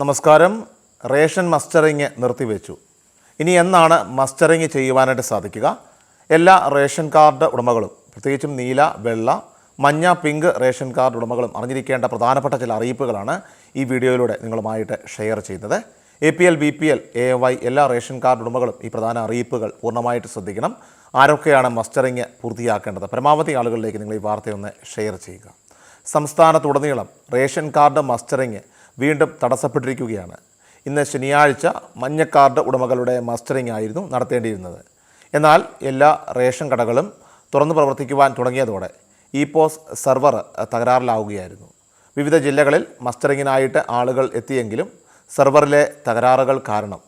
നമസ്കാരം. Ration mustering നിർത്തിവെച്ചു. ഇനി എന്നാണ് മസ്റ്ററിങ് ചെയ്യുവാനായിട്ട് സാധിക്കുക? എല്ലാ റേഷൻ കാർഡ് ഉടമകളും പ്രത്യേകിച്ചും നീല വെള്ള മഞ്ഞ പിങ്ക് റേഷൻ കാർഡ് ഉടമകളും അറിഞ്ഞിരിക്കേണ്ട പ്രധാനപ്പെട്ട ചില അറിയിപ്പുകളാണ് ഈ വീഡിയോയിലൂടെ നിങ്ങളുമായിട്ട് ഷെയർ ചെയ്യുന്നത്. A P L B P L A Y എല്ലാ റേഷൻ കാർഡ് ഉടമകളും ഈ പ്രധാന അറിയിപ്പുകൾ പൂർണമായിട്ട് ശ്രദ്ധിക്കണം. ആരൊക്കെയാണ് മസ്റ്ററിങ് പൂർത്തിയാക്കേണ്ടത്? പരമാവധി ആളുകളിലേക്ക് നിങ്ങൾ ഈ വാർത്തയൊന്ന് ഷെയർ ചെയ്യുക. സംസ്ഥാനത്തുടനീളം റേഷൻ കാർഡ് മസ്റ്ററിങ് വീണ്ടും തടസ്സപ്പെട്ടിരിക്കുകയാണ്. ഇന്ന് ശനിയാഴ്ച മഞ്ഞക്കാർഡ് കാർഡ് ഉടമകളുടെ മസ്റ്ററിംഗ് ആയിരുന്നു നടത്തേണ്ടിയിരുന്നത്. എന്നാൽ എല്ലാ റേഷൻ കടകളും തുറന്നു പ്രവർത്തിക്കുവാൻ തുടങ്ങിയതോടെ ഇ പോസ് സെർവർ തകരാറിലാവുകയായിരുന്നു. വിവിധ ജില്ലകളിൽ മസ്റ്ററിങ്ങിനായിട്ട് ആളുകൾ എത്തിയെങ്കിലും സെർവറിലെ തകരാറുകൾ കാരണം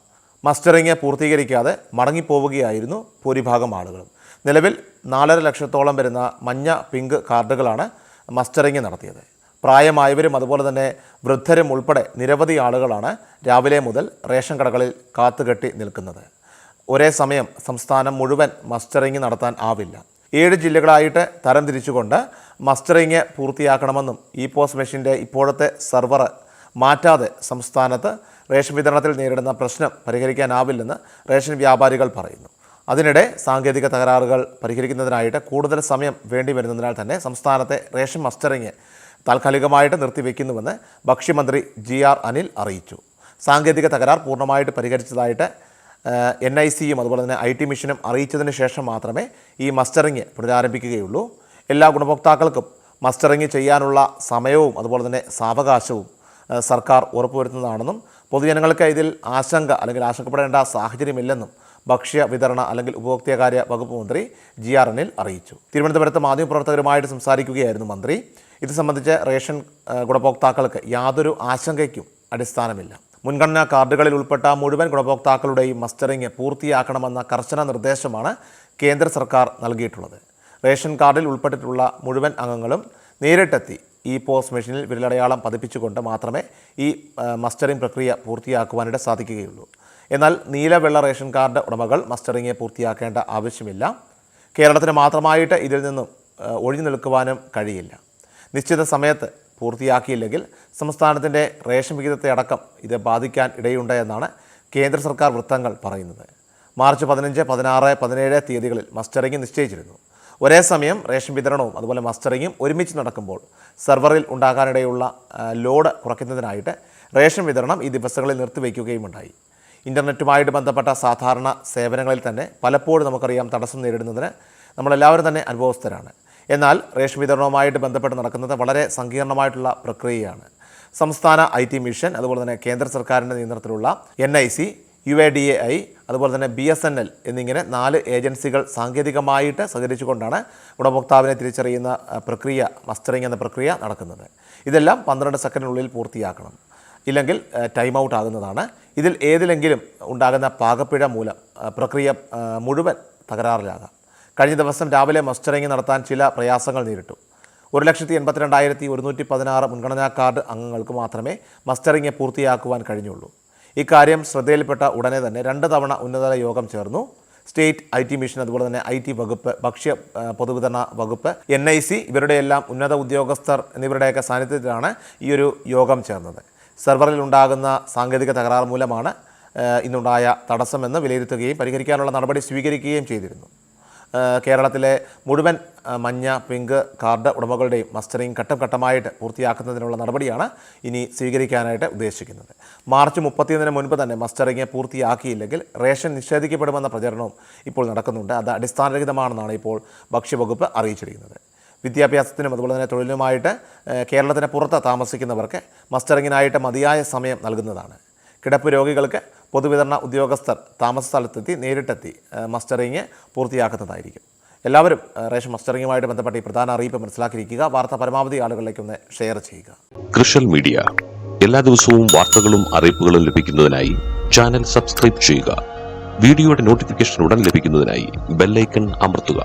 മസ്റ്ററിങ് പൂർത്തീകരിക്കാതെ മടങ്ങിപ്പോവുകയായിരുന്നു ഭൂരിഭാഗം ആളുകളും. നിലവിൽ നാലര ലക്ഷത്തോളം വരുന്ന മഞ്ഞ പിങ്ക് കാർഡുകളാണ് മസ്റ്ററിങ് നടത്തിയത്. പ്രായമായവരും അതുപോലെ തന്നെ വൃദ്ധരും ഉൾപ്പെടെ നിരവധി ആളുകളാണ് രാവിലെ മുതൽ റേഷൻ കടകളിൽ കാത്തുകെട്ടി നിൽക്കുന്നത്. ഒരേ സമയം സംസ്ഥാനം മുഴുവൻ മസ്റ്ററിങ് നടത്താൻ ആവില്ല. ഏഴ് ജില്ലകളായിട്ട് തരംതിരിച്ചുകൊണ്ട് മസ്റ്ററിങ് പൂർത്തിയാക്കണമെന്നും ഇ പോസ് മെഷീന്റെ ഇപ്പോഴത്തെ സെർവർ മാറ്റാതെ സംസ്ഥാനത്ത് റേഷൻ വിതരണത്തിൽ നേരിടുന്ന പ്രശ്നം പരിഹരിക്കാനാവില്ലെന്ന് റേഷൻ വ്യാപാരികൾ പറയുന്നു. അതിനിടെ സാങ്കേതിക തകരാറുകൾ പരിഹരിക്കുന്നതിനായിട്ട് കൂടുതൽ സമയം വേണ്ടി വരുന്നതിനാൽ തന്നെ സംസ്ഥാനത്തെ റേഷൻ മസ്റ്ററിങ് താൽക്കാലികമായിട്ട് നിർത്തിവെക്കുന്നുവെന്ന് ഭക്ഷ്യമന്ത്രി ജി ആർ അനിൽ അറിയിച്ചു. സാങ്കേതിക തകരാർ പൂർണമായിട്ട് പരിഹരിച്ചതായിട്ട് എൻ ഐ സിയും അതുപോലെ തന്നെ ഐ ടി മിഷനും അറിയിച്ചതിന് ശേഷം മാത്രമേ ഈ മസ്റ്ററിങ് പുനരാരംഭിക്കുകയുള്ളൂ. എല്ലാ ഗുണഭോക്താക്കൾക്കും മസ്റ്ററിങ് ചെയ്യാനുള്ള സമയവും അതുപോലെ തന്നെ സാവകാശവും സർക്കാർ ഉറപ്പുവരുത്തുന്നതാണെന്നും പൊതുജനങ്ങൾക്ക് ഇതിൽ ആശങ്ക അല്ലെങ്കിൽ ആശങ്കപ്പെടേണ്ട സാഹചര്യമില്ലെന്നും ഭക്ഷ്യ വിതരണ അല്ലെങ്കിൽ ഉപഭോക്തൃകാര്യ വകുപ്പ് മന്ത്രി ജി ആർ അനിൽ അറിയിച്ചു. തിരുവനന്തപുരത്ത് മാധ്യമപ്രവർത്തകരുമായിട്ട് സംസാരിക്കുകയായിരുന്നു മന്ത്രി. ഇത് സംബന്ധിച്ച് റേഷൻ ഗുണഭോക്താക്കൾക്ക് യാതൊരു ആശങ്കയ്ക്കും അടിസ്ഥാനമില്ല. മുൻഗണനാ കാർഡുകളിൽ ഉൾപ്പെട്ട മുഴുവൻ ഗുണഭോക്താക്കളുടെയും മസ്റ്ററിങ് പൂർത്തിയാക്കണമെന്ന കർശന നിർദ്ദേശമാണ് കേന്ദ്ര സർക്കാർ നൽകിയിട്ടുള്ളത്. റേഷൻ കാർഡിൽ ഉൾപ്പെട്ടിട്ടുള്ള മുഴുവൻ അംഗങ്ങളും നേരിട്ടെത്തി ഈ പോസ്റ്റ് മെഷീനിൽ വിരലടയാളം പതിപ്പിച്ചുകൊണ്ട് മാത്രമേ ഈ മസ്റ്ററിംഗ് പ്രക്രിയ പൂർത്തിയാക്കുവാനായിട്ട് സാധിക്കുകയുള്ളൂ. എന്നാൽ നീലവെള്ള റേഷൻ കാർഡ് ഉടമകൾ മസ്റ്ററിംഗ് പൂർത്തിയാക്കേണ്ട ആവശ്യമില്ല. കേരളത്തിന് മാത്രമായിട്ട് ഇതിൽ നിന്നും ഒഴിഞ്ഞു നിൽക്കുവാനും കഴിയില്ല. നിശ്ചിത സമയത്ത് പൂർത്തിയാക്കിയില്ലെങ്കിൽ സംസ്ഥാനത്തിന്റെ റേഷൻ വിഹിതത്തെ അടക്കം ഇത് ബാധിക്കാൻ ഇടയുണ്ട് എന്നാണ് കേന്ദ്ര സർക്കാർ വൃത്തങ്ങൾ പറയുന്നത്. മാർച്ച് പതിനഞ്ച് പതിനാറ് പതിനേഴ് തീയതികളിൽ മസ്റ്ററിംഗ് നിശ്ചയിച്ചിരുന്നു. ഒരേ സമയം റേഷൻ വിതരണവും അതുപോലെ മസ്റ്ററിങ്ങും ഒരുമിച്ച് നടക്കുമ്പോൾ സെർവറിൽ ഉണ്ടാകാനിടയുള്ള ലോഡ് കുറയ്ക്കുന്നതിനായിട്ട് റേഷൻ വിതരണം ഈ ദിവസങ്ങളിൽ നിർത്തിവെക്കുകയും ഉണ്ടായി ഇന്റർനെറ്റുമായിട്ട് ബന്ധപ്പെട്ട സാധാരണ സേവനങ്ങളിൽ തന്നെ പലപ്പോഴും നമുക്കറിയാം തടസ്സം നേരിടുന്നതിന് നമ്മളെല്ലാവരും തന്നെ അനുഭവസ്ഥരാണ്. എന്നാൽ റേഷൻ വിതരണവുമായിട്ട് ബന്ധപ്പെട്ട് നടക്കുന്നത് വളരെ സങ്കീർണമായിട്ടുള്ള പ്രക്രിയയാണ്. സംസ്ഥാന ഐ ടി മിഷൻ അതുപോലെ തന്നെ കേന്ദ്ര സർക്കാരിന്റെ നിയന്ത്രണത്തിലുള്ള N I C U A D A I അതുപോലെ തന്നെ ബി എസ് എൻ എൽ എന്നിങ്ങനെ നാല് ഏജൻസികൾ സാങ്കേതികമായിട്ട് സഹകരിച്ചുകൊണ്ടാണ് ഗുണഭോക്താവിനെ തിരിച്ചറിയുന്ന പ്രക്രിയ മസ്റ്ററിംഗ് എന്ന പ്രക്രിയ നടക്കുന്നത്. ഇതെല്ലാം പന്ത്രണ്ട് സെക്കൻഡിനുള്ളിൽ പൂർത്തിയാക്കണം. ഇല്ലെങ്കിൽ ടൈം ഔട്ട് ആകുന്നതാണ്. ഇതിൽ ഏതിലെങ്കിലും ഉണ്ടാകുന്ന പാകപ്പിഴ മൂലം പ്രക്രിയ മുഴുവൻ തകരാറിലാകാം. കഴിഞ്ഞ ദിവസം രാവിലെ മസ്റ്ററിംഗ് നടത്താൻ ചില പ്രയാസങ്ങൾ നേരിട്ടു. ഒരു ലക്ഷത്തി എൺപത്തിരണ്ടായിരത്തി ഒരുന്നൂറ്റി പതിനാറ് മുൻഗണനാ കാർഡ് അംഗങ്ങൾക്ക് മാത്രമേ മസ്റ്ററിംഗ് പൂർത്തിയാക്കുവാൻ കഴിഞ്ഞുള്ളൂ. ഇക്കാര്യം ശ്രദ്ധയിൽപ്പെട്ട ഉടനെ തന്നെ രണ്ട് തവണ ഉന്നതതല യോഗം ചേർന്നു. സ്റ്റേറ്റ് ഐ ടി മിഷൻ അതുപോലെ തന്നെ ഐ ടി വകുപ്പ് ഭക്ഷ്യ പൊതുവിതരണ വകുപ്പ് എൻ ഐ സി ഇവരുടെയെല്ലാം ഉന്നത ഉദ്യോഗസ്ഥർ എന്നിവരുടെയൊക്കെ സാന്നിധ്യത്തിലാണ് ഈ ഒരു യോഗം ചേർന്നത്. സെർവറിൽ ഉണ്ടാകുന്ന സാങ്കേതിക തകരാർ മൂലമാണ് ഇന്നുണ്ടായ തടസ്സമെന്ന് വിലയിരുത്തുകയും പരിഹരിക്കാനുള്ള നടപടി സ്വീകരിക്കുകയും ചെയ്തിരുന്നു. കേരളത്തിലെ മുഴുവൻ മഞ്ഞ പിങ്ക് കാർഡ് ഉടമകളുടെയും മസ്റ്ററിംഗ് ഘട്ടം ഘട്ടമായിട്ട് പൂർത്തിയാക്കുന്നതിനുള്ള നടപടിയാണ് ഇനി സ്വീകരിക്കാനായിട്ട് ഉദ്ദേശിക്കുന്നത്. മാർച്ച് മുപ്പത്തിയൊന്നിന് മുൻപ് തന്നെ മസ്റ്ററിംഗ് പൂർത്തിയാക്കിയില്ലെങ്കിൽ റേഷൻ നിഷേധിക്കപ്പെടുമെന്ന പ്രചരണവും ഇപ്പോൾ നടക്കുന്നുണ്ട്. അത് അടിസ്ഥാനരഹിതമാണെന്നാണ് ഇപ്പോൾ ഭക്ഷ്യവകുപ്പ് അറിയിച്ചിരിക്കുന്നത്. വിദ്യാഭ്യാസത്തിനും അതുപോലെ തന്നെ തൊഴിലിനുമായിട്ട് കേരളത്തിന് പുറത്ത് താമസിക്കുന്നവർക്ക് മസ്റ്ററിങ്ങിനായിട്ട് മതിയായ സമയം നൽകുന്നതാണ്. കിടപ്പ് രോഗികൾക്ക് പൊതുവിതരണ ഉദ്യോഗസ്ഥർ താമസ സ്ഥലത്തെത്തി നേരിട്ടെത്തി മസ്റ്ററിങ് പൂർത്തിയാക്കുന്നതായിരിക്കും. എല്ലാവരും റേഷൻ മസ്റ്ററിങ്ങുമായിട്ട് ബന്ധപ്പെട്ട ഈ പ്രധാന അറിയിപ്പ് മനസ്സിലാക്കിയിരിക്കുക. വാർത്ത പരമാവധി ആളുകളിലേക്ക് ഒന്ന് ഷെയർ ചെയ്യുക. Social media. എല്ലാ ദിവസവും വാർത്തകളും അറിയിപ്പുകളും ലഭിക്കുന്നതിനായി ചാനൽ സബ്സ്ക്രൈബ് ചെയ്യുക. വീഡിയോയുടെ നോട്ടിഫിക്കേഷൻ ഉടൻ ലഭിക്കുന്നതിനായി ബെല്ലൈക്കൺ അമർത്തുക.